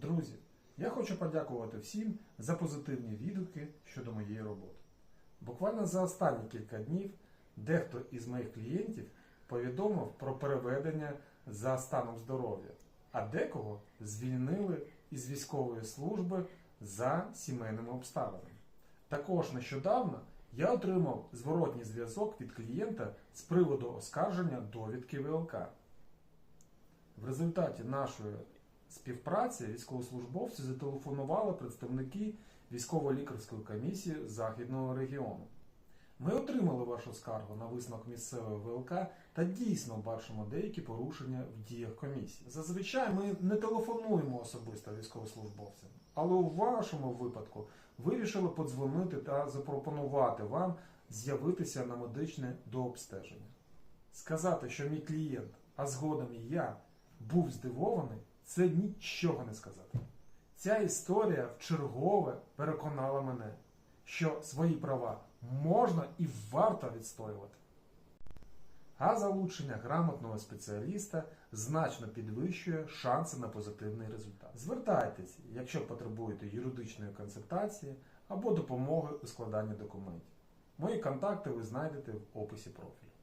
Друзі, я хочу подякувати всім за позитивні відгуки щодо моєї роботи. Буквально за останні кілька днів дехто із моїх клієнтів повідомив про переведення за станом здоров'я, а декого звільнили із військової служби за сімейними обставинами. Також нещодавно я отримав зворотній зв'язок від клієнта з приводу оскарження довідки ВЛК. В результаті нашої співпраці військовослужбовці зателефонували представники військово-лікарської комісії Західного регіону. Ми отримали вашу скаргу на висновок місцевої ВЛК та дійсно бачимо деякі порушення в діях комісії. Зазвичай ми не телефонуємо особисто військовослужбовцям, але у вашому випадку вирішили подзвонити та запропонувати вам з'явитися на медичне дообстеження. Сказати, що мій клієнт, а згодом і я, був здивований, це нічого не сказати. Ця історія вчергове переконала мене, що свої права можна і варто відстоювати. А залучення грамотного спеціаліста значно підвищує шанси на позитивний результат. Звертайтеся, якщо потребуєте юридичної консультації або допомоги у складанні документів. Мої контакти ви знайдете в описі профілю.